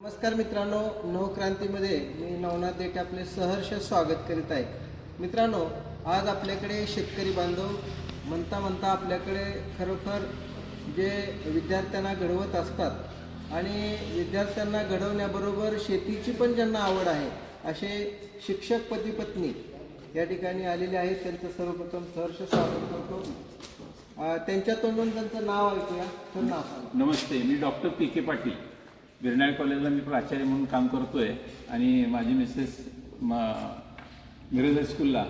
नमस्कार मित्रांनो नवक्रांतीमध्ये मी नवनाथ देठे आपले सहर्ष स्वागत करीत आहे. मित्रांनो आज आपल्याकडे शेतकरी बांधव म्हणता म्हणता आपल्याकडे खरोखर जे विद्यार्थ्यांना घडवत असतात आणि विद्यार्थ्यांना घडवण्याबरोबर शेतीची पण ज्यांना आवड आहे असे शिक्षक पती पत्नी या ठिकाणी आलेले आहेत. त्यांचं सर्वप्रथम सहर्ष स्वागत करतो. त्यांच्या तोंडून त्यांचं नाव ऐकूया. तर नाव नमस्ते मी doctor P K Patil. Biranal कॉलेजला मी प्राचार्य म्हणून काम करतोय आणि माझी मिसेस मिरज स्कूलला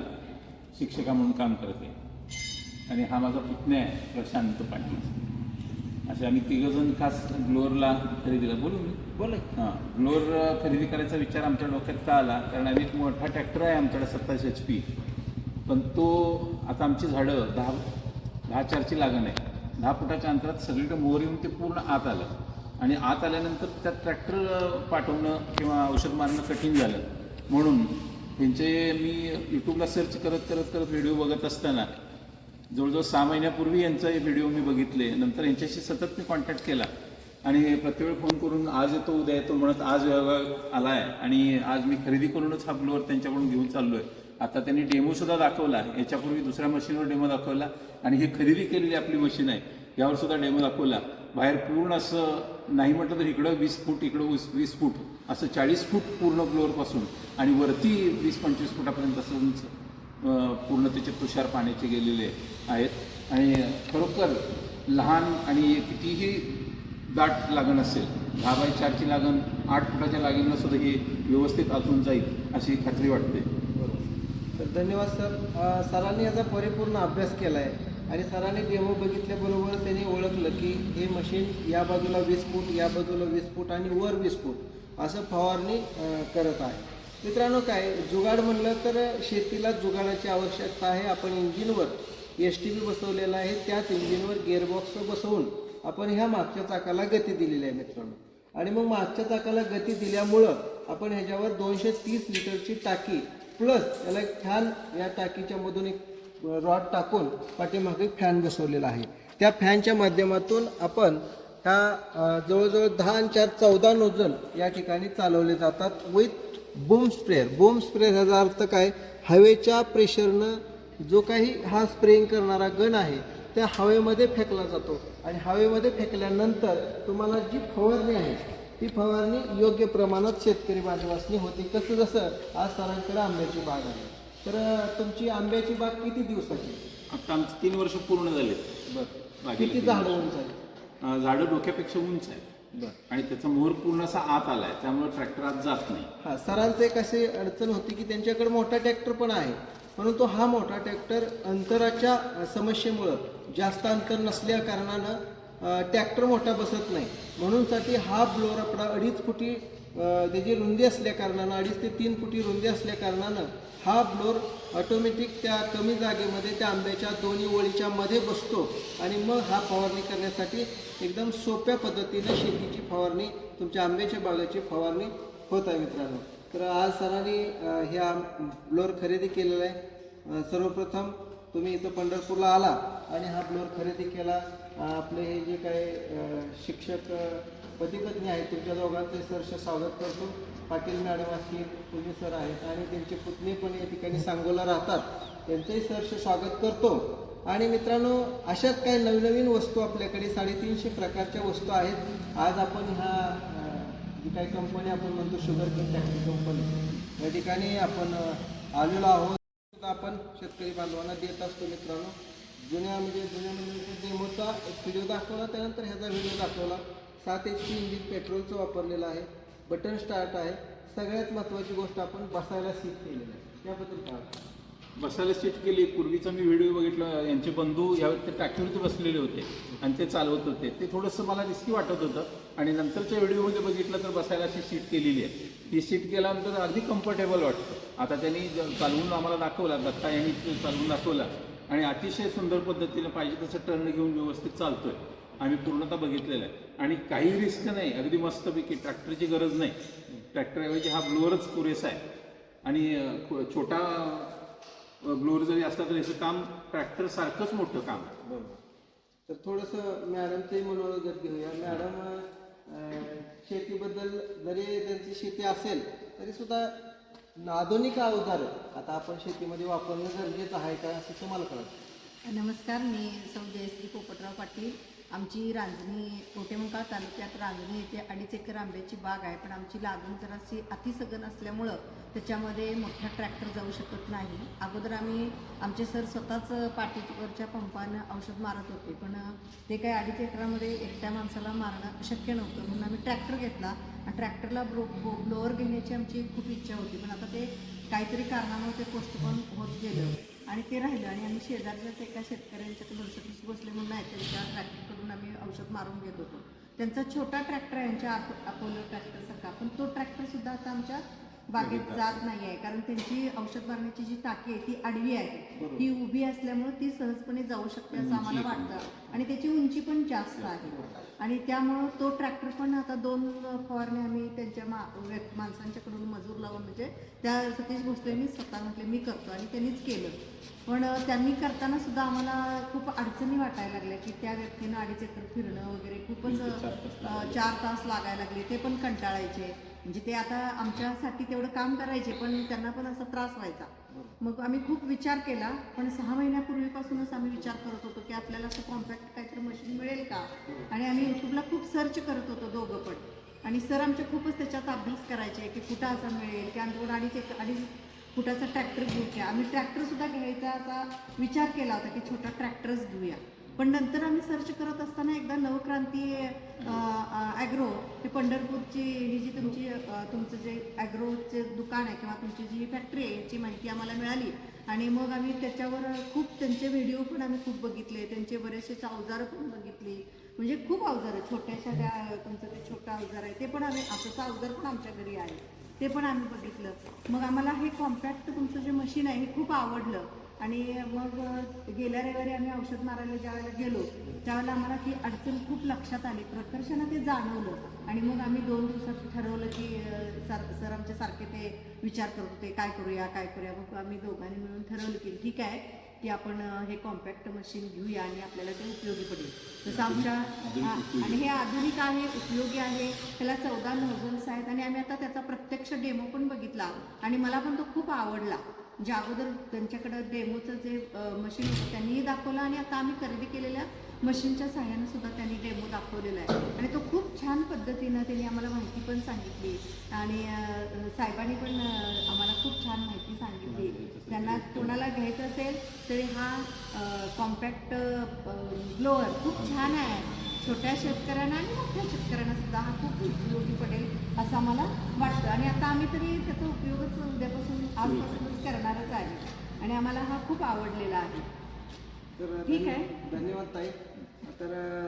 शिक्षिका म्हणून काम करते. आणि हा माझा पुतण्या आहे प्रशांत पाटील. असे आम्ही तिघंजण खास ग्लोअरला खरेदीला. बोलू मी? बोला. हां ग्लोअर खरेदी करायचा विचार आमच्या डोक्यात का आला? कारण आम्ही एक मोठा ट्रॅक्टर आहे आमच्याकडे सत्तावीस एच पी. पण तो आता आमची झाडं दहा दहा चारची लागण आहे. दहा फुटाच्या अंतरात सगळीकडे मोहर येऊन ते पूर्ण आत आलं. आणि आत आल्यानंतर त्यात ट्रॅक्टर पाठवणं किंवा औषध मारणं कठीण झालं. म्हणून त्यांचे मी यूट्यूबला सर्च करत करत करत व्हिडिओ बघत असताना जवळजवळ सहा महिन्यापूर्वी यांचा हे व्हिडिओ मी बघितले. नंतर यांच्याशी सतत मी कॉन्टॅक्ट केला. आणि प्रत्येक वेळ फोन करून आज येतो उद्या येतो म्हणत आज आला आहे आणि आज मी खरेदी करूनच हा ब्लोअर त्यांच्याकडून घेऊन चाललो आहे आता त्यांनी डेमोसुद्धा दाखवला. याच्यापूर्वी दुसऱ्या मशीनवर डेमो दाखवला. आणि ही खरेदी केलेली आपली मशीन आहे. यावर सुद्धा डेमो दाखवला. बाहेर पूर्ण असं नाही म्हटलं तर इकडं वीस फूट इकडं वीस वीस फूट असं चाळीस फूट पूर्ण फ्लोअरपासून आणि वरती वीस पंचवीस फुटापर्यंत असं उंच पूर्ण त्याचे तुषार पाण्याचे गेलेले आहेत. आणि खरोखर लहान आणि कितीही दाट लागण असेल दहा बाय चारची लागण आठ फुटाच्या लागणीला सुद्धा ही व्यवस्थित आतून जाईल अशी खात्री वाटते. तर धन्यवाद सर. सरांनी याचा परिपूर्ण अभ्यास केला आहे आणि सरांनी डेमो बघितल्याबरोबर त्यांनी ओळखलं की हे मशीन या बाजूला वीस फूट या बाजूला वीस फूट आणि वर वीस फूट असं फवारणी करत आहे. मित्रांनो काय जुगाड म्हणलं तर शेतीला जुगाडाची आवश्यकता आहे. आपण इंजिनवर एस टी बी बसवलेला आहे. त्याच इंजिनवर गिअरबॉक्स बसवून आपण ह्या मागच्या चाकाला गती दिलेली आहे मित्रांनो. आणि मग मागच्या चाकाला गती दिल्यामुळं आपण ह्याच्यावर दोनशे तीस लिटरची टाकी प्लस त्याला एक छान या टाकीच्या मधून एक रॉड टाकून पाठीमागे फॅन बसवलेला आहे. त्या फॅनच्या माध्यमातून आपण ह्या जवळजवळ दहा आणि चार चौदा नोजल या ठिकाणी चालवले जातात with boom sprayer boom sprayer ह्याचा अर्थ काय? हवेच्या प्रेशरनं जो काही हा स्प्रेइंग करणारा गण आहे त्या हवेमध्ये फेकला जातो. आणि हवेमध्ये फेकल्यानंतर तुम्हाला जी फवारणी आहे ती फवारणी योग्य प्रमाणात शेतकरी बांधवासनी होती. कसं जसं आज सरांकडे आंब्याची बाग आहे. तर तुमची आंब्याची बाग किती दिवसाची? आता आमचे तीन वर्ष पूर्ण झाले बरं. किती झाडं. उंच आहे अं, झाडं डोक्यापेक्षा उंच आहे बरं. आणि त्याचा मोहर पूर्ण असा आत आलाय त्यामुळे ट्रॅक्टर आत जात नाही. हा सरांचं एक अशी अडचण होती की त्यांच्याकडे मोठा ट्रॅक्टर पण आहे. परंतु हा मोठा ट्रॅक्टर अंतराच्या समस्येमुळं जास्त अंतर नसल्या कारणानं ट्रॅक्टर मोठा बसत नाही. म्हणूनसाठी हा ब्लोअर आपला अडीच फुटी त्याची रुंदी असल्या कारणानं अडीच ते तीन फुटी रुंदी असल्या कारणानं हा ब्लोअर ऑटोमॅटिक त्या कमी जागेमध्ये त्या आंब्याच्या दोन्ही ओळीच्या मध्ये बसतो. आणि मग हा फवारणी करण्यासाठी एकदम सोप्या पद्धतीनं शेतीची फवारणी तुमच्या आंब्याच्या बागाची फवारणी होत आहे मित्रांनो. तर आज सरांनी ह्या ब्लोअर खरेदी केलेला आहे. सर्वप्रथम तुम्ही इथं पंढरपूरला आला आणि हा ब्लोअर खरेदी केला. आपले हे जे काही शिक्षक पतिपत्नी आहेत तुमच्या दोघांचे सरसे स्वागत करतो. पाटील मॅडम असतील तुम्ही सर आहेत आणि त्यांचे पुतणी पण या ठिकाणी सांगोला राहतात. त्यांचंही सरसे स्वागत करतो. आणि मित्रांनो अशाच काही नवनवीन वस्तू आपल्याकडे साडेतीनशे प्रकारच्या वस्तू आहेत. आज आपण ह्या जी काही कंपनी आपण म्हणतो शुगर किंग फॅक्टरी कंपनी या ठिकाणी आपण आलेलो आहोत. आपण शेतकरी बांधवांना देत असतो मित्रांनो. जुन्या म्हणजे जुन्या म्हणजे डेमोचा एक व्हिडिओ दाखवला त्यानंतर ह्याचा व्हिडिओ दाखवला. सात एच पी इंजिन पेट्रोलचं वापरलेलं आहे बटन स्टार्ट आहे. सगळ्यात महत्त्वाची गोष्ट आपण बसायला सीट केलेलं आहे. त्याबद्दल काय बसायला सीट केली. पूर्वीचा मी व्हिडिओ बघितला. यांचे बंधू या ते टाकीवरती बसलेले होते आणि ते चालवत होते. ते थोडंसं मला रिस्की वाटत होतं. आणि नंतरच्या व्हिडिओमध्ये बघितलं तर बसायला अशी सीट केलेली आहे. ती सीट केल्यानंतर अगदी कम्फर्टेबल वाटतं. आता त्यांनी चालवून आम्हाला दाखवला. दत्ता यांनी चालवून दाखवला. आणि अतिशय सुंदर पद्धतीने पाहिजे तसं टर्न घेऊन व्यवस्थित चालतोय. आम्ही पूर्णतः बघितलेलं आहे. आणि काही रिस्क नाही अगदी मस्तपैकी ट्रॅक्टरची गरज नाही. ट्रॅक्टरऐवजी हा ब्लोअरच पुरेसा आहे. आणि छोटा ब्लोअर जरी असला तरी याचं काम ट्रॅक्टर सारखंच मोठं काम आहे. बरोबर. तर थोडंसं मॅडमचंही मनोरंजन घेऊया. मॅडम शेतीबद्दल जरी त्यांची शेती असेल तरी सुद्धा आधुनिक अवजार आता आपण शेतीमध्ये वापरणं गरजेचं आहे का असं तुम्हाला कळतं? नमस्कार मी सौ जयश्री पोपटराव पाटील. आमची रांजणी कोटेमुका तालुक्यात रांजणी येथे अडीच एकर आंब्याची बाग आहे. पण आमची लागण जराशी अतिसगन असल्यामुळं त्याच्यामध्ये मोठा ट्रॅक्टर जाऊ शकत नाही. अगोदर आम्ही आमचे सर स्वतःच पाठीवरच्या पंपानं औषध मारत होते. पण ते काय अडीच एकरामध्ये एकट्या माणसाला मारणं शक्य नव्हतं. म्हणून आम्ही ट्रॅक्टर घेतला. आणि ट्रॅक्टरला ब्रो ब्लोअर घेण्याची आमची खूप इच्छा होती. पण आता ते काहीतरी कारणामुळे ते पोस्टपोन होत गेलं. आणि ते राहिलं. आणि आम्ही शेजारच्याच एका शेतकऱ्यांच्या बसले म्हणून आहे त्यांच्या ट्रॅक्टर औषध मारून घेत होतो. त्यांचा छोटा ट्रॅक्टर आहे यांच्या अप- अपोलो ट्रॅक्टरसारखा पण तो ट्रॅक्टर सुद्धा आता आमच्या बागेत जात नाही. आहे कारण त्यांची औषध मारण्याची जी टाकी आहे ती आडवी आहे. ती उभी असल्यामुळे ती सहजपणे जाऊ शकते असं आम्हाला वाटतं. आणि त्याची उंची पण जास्त आहे. आणि त्यामुळं तो ट्रॅक्टर पण आता दोन फवारणे आम्ही त्यांच्या मा माणसांच्याकडून मजूर लावून म्हणजे त्या सतीश भोसलेंनी स्वतः म्हटले मी करतो. आणि त्यांनीच केलं. पण त्यांनी करताना सुद्धा आम्हाला खूप अडचणी वाटायला लागल्या की त्या व्यक्तीनं अडीच एकर फिरणं वगैरे खूपच चार तास लागायला लागले. ते पण कंटाळायचे. म्हणजे ते आता आमच्यासाठी तेवढं काम करायचे पण त्यांना पण असा त्रास व्हायचा. मग आम्ही खूप विचार केला पण सहा महिन्यापूर्वीपासूनच आम्ही विचार करत होतो की आपल्याला असं कॉम्पॅक्ट काहीतरी मशीन मिळेल का? आणि आम्ही युट्यूबला खूप सर्च करत होतो दोघं पण. आणि सर आमचे खूपच त्याच्यात अभ्यास करायचे की कुठं असं मिळेल की आमच्याकडे अडीच एक अडीच फुटाचा ट्रॅक्टर घेऊया. आम्ही ट्रॅक्टरसुद्धा घ्यायचा असा विचार केला होता की छोटा ट्रॅक्टरच घेऊया. पण नंतर आम्ही सर्च करत असताना एकदा नवक्रांती ॲग्रो ते पंढरपूरची ही जी तुमची तुमचं जे ॲग्रोचे दुकान आहे किंवा तुमची जी फॅक्टरी आहे याची माहिती आम्हाला मिळाली. आणि मग आम्ही त्याच्यावर खूप त्यांचे व्हिडिओ पण आम्ही खूप बघितले त्यांचे बरेचसे अवजारं पण बघितली. म्हणजे खूप अवजार आहे छोट्याशा ज्या तुमचं ते छोटं अवजार आहे ते पण आम्ही असंचं अवजार पण आमच्या घरी आहे ते पण आम्ही बघितलं. मग आम्हाला हे कॉम्पॅक्ट तुमचं जे मशीन आहे हे खूप आवडलं. आणि मग गेल्या रविवारी आम्ही औषध मारायला ज्या वेळेला गेलो त्यावेळेला आम्हाला ती अडचण खूप लक्षात आली. प्रकर्षानं ते जाणवलं. आणि मग आम्ही दोन दिवसात ठरवलं की सर सर आमच्या सारखे ते विचार करत होते काय करूया काय करूया. मग आम्ही दोघांनी मिळून ठरवलं की ठीक आहे की आपण हे कॉम्पॅक्ट मशीन घेऊया आणि आपल्याला ते उपयोगी पडेल. जसं आमच्या आणि हे आधुनिक आहे उपयोगी आहे. त्याला चौदा नोझल्स आहेत आणि आम्ही आता त्याचा प्रत्यक्ष डेमो पण बघितला. आणि मला पण तो खूप आवडला. ज्या अगोदर त्यांच्याकडं डेमोचं जे मशीन होतं त्यांनीही दाखवलं आणि आता आम्ही खरेदी केलेल्या मशीनच्या सहाय्यानं सुद्धा त्यांनी डेमो दाखवलेला आहे. आणि तो खूप छान पद्धतीनं त्यांनी आम्हाला माहिती पण सांगितली. आणि साहेबांनी पण आम्हाला खूप छान माहिती सांगितली. त्यांना कोणाला घ्यायचं असेल तरी हा कॉम्पॅक्ट ग्लोअर खूप छान आहे. छोट्या शेतकऱ्यांना आणि मोठ्या शेतकऱ्यांना सुद्धा हा खूप उपयोगी पडेल असं आम्हाला वाटतं. आणि आता आम्ही तरी त्याचा उपयोगच उद्यापासून आजपासूनच करणारच आहे. आणि आम्हाला हा खूप आवडलेला आहे. तर ठीक आहे. धन्य- धन्यवाद ताई. तर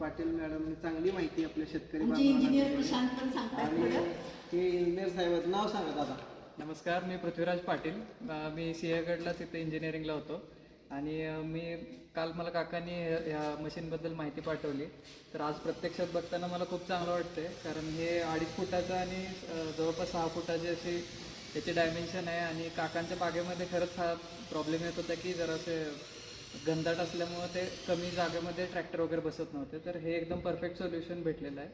पाटील मॅडमने चांगली माहिती आपल्या शेतकरी इंजिनियर. प्रशांत पण सांगतात हे इंजिनियर साहेब नाव सांगा दादा. नमस्कार मी पृथ्वीराज पाटील. मी सिंहगडलाच इथे इंजिनिअरिंगला होतो. आणि मी काल मला काकांनी ह्या- मशीनबद्दल माहिती पाठवली. तर आज प्रत्यक्षात बघताना मला खूप चांगलं वाटतंय. कारण हे अडीच फुटाचं आणि जवळपास सहा फुटाची अशी त्याची डायमेन्शन आहे. आणि काकांच्या बागेमध्ये खरंच हा प्रॉब्लेम येत होता की जरासे घनदाट असल्यामुळं ते कमी जागेमध्ये ट्रॅक्टर वगैरे बसत नव्हते. तर हे एकदम परफेक्ट सोल्युशन भेटलेलं आहे.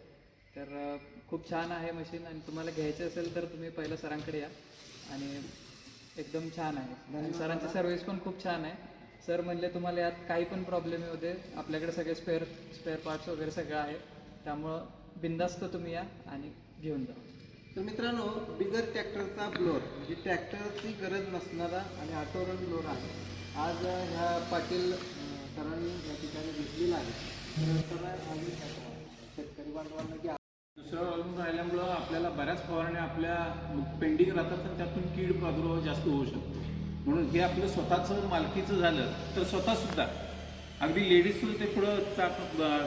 तर खूप छान आहे मशीन आणि तुम्हाला घ्यायचं असेल तर तुम्ही पहिलं सरांकडे या. आणि एकदम छान आहे. आणि सरांची सर्व्हिस पण खूप छान आहे. सर म्हणले तुम्हाला यात काही पण प्रॉब्लेम येऊ दे. आपल्याकडे सगळे स्पेअर स्पेअर पार्ट्स वगैरे सगळं आहे. त्यामुळं बिंदास्त तुम्ही या आणि घेऊन जा. तर मित्रांनो बिगर ट्रॅक्टरचा ब्लोअर म्हणजे ट्रॅक्टरची गरज नसणारा आणि ऑटोरन ब्लोअर आहे. आज ह्या पाटील सरांनी या ठिकाणी घेतलेला आहे. तर आम्ही शेतकरी बांधवांना दुसरं अवलंबून राहिल्यामुळं आपल्याला बऱ्याच फवारण्या आपल्या पेंडिंग राहतात आणि त्यातून कीड प्रादुर्भाव जास्त होऊ शकतो. म्हणून हे आपलं स्वतःचं मालकीचं झालं तर स्वतःसुद्धा अगदी लेडीजसुद्धा ते पुढं चा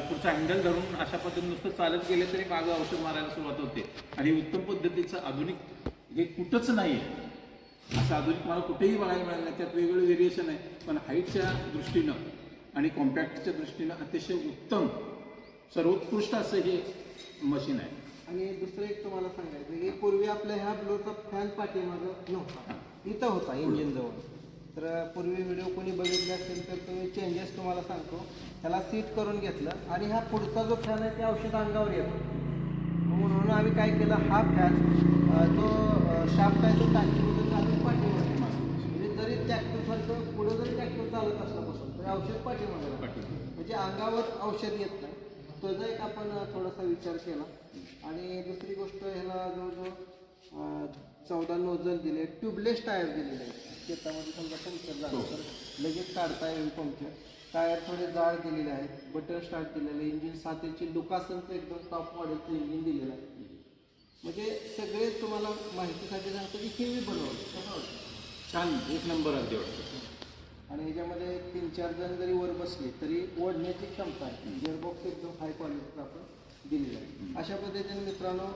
पुढचा हँडल धरून अशा पद्धतीने नुसतं चालत गेले तरी मागं औषध मारायला सुरुवात होते. आणि उत्तम पद्धतीचं आधुनिक हे कुठंच नाही आहे असं आधुनिक मला कुठेही बघायला मिळालं नाही. त्यात वेगवेगळे व्हेरिएशन आहे. पण हाईटच्या दृष्टीनं आणि कॉम्पॅक्टच्या दृष्टीनं अतिशय उत्तम सर्वोत्कृष्ट असं हे मशीन आहे. आणि दुसरं एक तुम्हाला सांगायचं की पूर्वी आपल्या ह्या ब्लोअरचा फॅन पाठीमागं नव्हता. इथं होता इंजिन जवळ. तर पूर्वी व्हिडिओ कोणी बघितले असेल तर तुम्ही चेंजेस तुम्हाला सांगतो. त्याला सीट करून घेतलं आणि हा पुढचा जो फॅन आहे ते औषध अंगावर येतो. म्हणून आम्ही काय केलं हा फॅन जो शाफ्ट आहे तो टाकीमधून घालून पाठीमागे म्हणजे जरी ट्रॅक्टरसारखं पुढं जरी ट्रॅक्टर चालत असल्यापासून तरी औषध. पाठीमागे. म्हणजे अंगावर औषध येत नाही. त्याचा एक आपण थोडासा विचार केला. आणि दुसरी गोष्ट ह्याला जवळजवळ चौदा नोझल दिले ट्यूबलेस टायर दिलेले आहेत. शेतामध्ये समजा पंक्चर झालं तर लगेच काढता येईल पंक्चर. टायर थोडे जाड दिलेले आहेत बटन स्टार्ट दिलेलं इंजिन सात इंची लुकासनचं एकदम टॉप मॉडेलचं इंजिन दिलेलं आहे. म्हणजे सगळे तुम्हाला माहितीसाठी सांगतो की हेवी बनवलं. छान. एक नंबर अगदी वाटतं. आणि ह्याच्यामध्ये तीन चार जण जरी वर बसले तरी ओढण्याची क्षमता आहे. गिअरबॉक्स एकदम हाय क्वालिटीचा आपण दिलेला आहे. अशा पद्धतीने मित्रांनो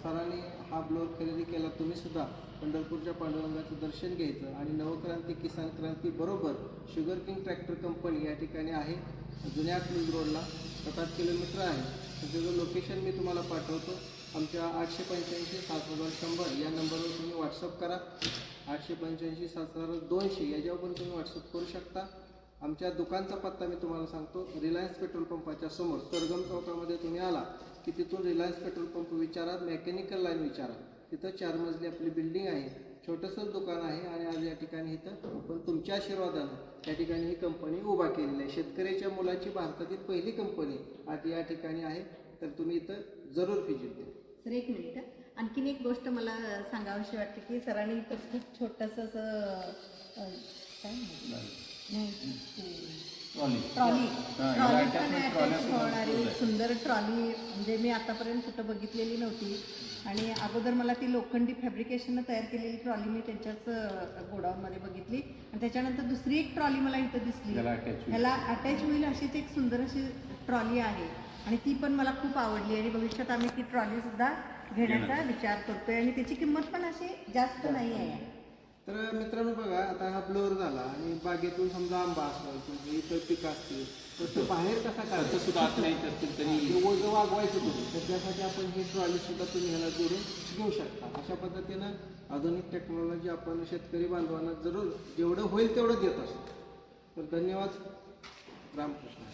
सरांनी हा ब्लोअर खरेदी केला तुम्ही सुद्धा. पंढरपूरच्या पांडुरंगाचं दर्शन घ्यायचं आणि नवक्रांती किसान क्रांती बरोबर शुगर किंग ट्रॅक्टर कंपनी या ठिकाणी आहे. जुन्या क्लूज रोडला सात आठ किलोमीटर आहे. तर त्याचं लोकेशन मी तुम्हाला पाठवतो. आमच्या आठशे पंच्याऐंशी सात हजार शंभर या नंबरवर तुम्ही व्हॉट्सअप करा. आठशे पंच्याऐंशी सात हजार दोनशे याच्यावर पण तुम्ही व्हॉट्सअप करू शकता. आमच्या दुकानचा पत्ता मी तुम्हाला सांगतो. रिलायन्स पेट्रोल पंपाच्या समोर सरगम चौकामध्ये तुम्ही आला की तिथून रिलायन्स पेट्रोल पंप विचारा मेकॅनिकल लाईन विचारा. तिथं चार मजली आपली बिल्डिंग आहे. छोटंसंच दुकान आहे आणि आज या ठिकाणी इथं पण तुमच्या आशीर्वादानं या ठिकाणी ही कंपनी उभा केलेली आहे. शेतकऱ्याच्या मुलाची भारतातील पहिली कंपनी आज या ठिकाणी आहे. तर तुम्ही इथं जरूर व्हिजिट द्या. सर एक मिनिट आणखीन एक गोष्ट मला सांगावीशी वाटते की सरांनी इथं खूप छोटंसं असं काय ट्रॉली. ट्रॉली. पण होणारी. सुंदर ट्रॉली. म्हणजे मी आतापर्यंत कुठं बघितलेली नव्हती. आणि अगोदर मला ती लोखंडी फॅब्रिकेशननं तयार केलेली ट्रॉली मी त्यांच्याच गोडाऊनमध्ये बघितली. आणि त्याच्यानंतर दुसरी एक ट्रॉली मला इथं दिसली. ह्याला अटॅच होईल अशीच एक सुंदर अशी ट्रॉली आहे. आणि ती पण मला खूप आवडली आणि भविष्यात आम्ही ती ट्रॉली सुद्धा घेण्याचा विचार करतोय आणि त्याची किंमत पण अशी जास्त नाही आहे तर मित्रांनो बघा आता हा ब्लोअर झाला आणि बागेतून समजा आंबा असला किंवा इतर पिकं असतील तर तो बाहेर कसा काढतो सुद्धा आत नाही असतील तरी ते ओझं वागवायचं तुम्ही तर त्यासाठी आपण ही ट्रॉली सुद्धा तुम्ही ह्याला जोडून घेऊ शकता. अशा पद्धतीनं आधुनिक टेक्नॉलॉजी आपण शेतकरी बांधवांना जरूर जेवढं होईल तेवढं देत असतो तर धन्यवाद. रामकृष्ण.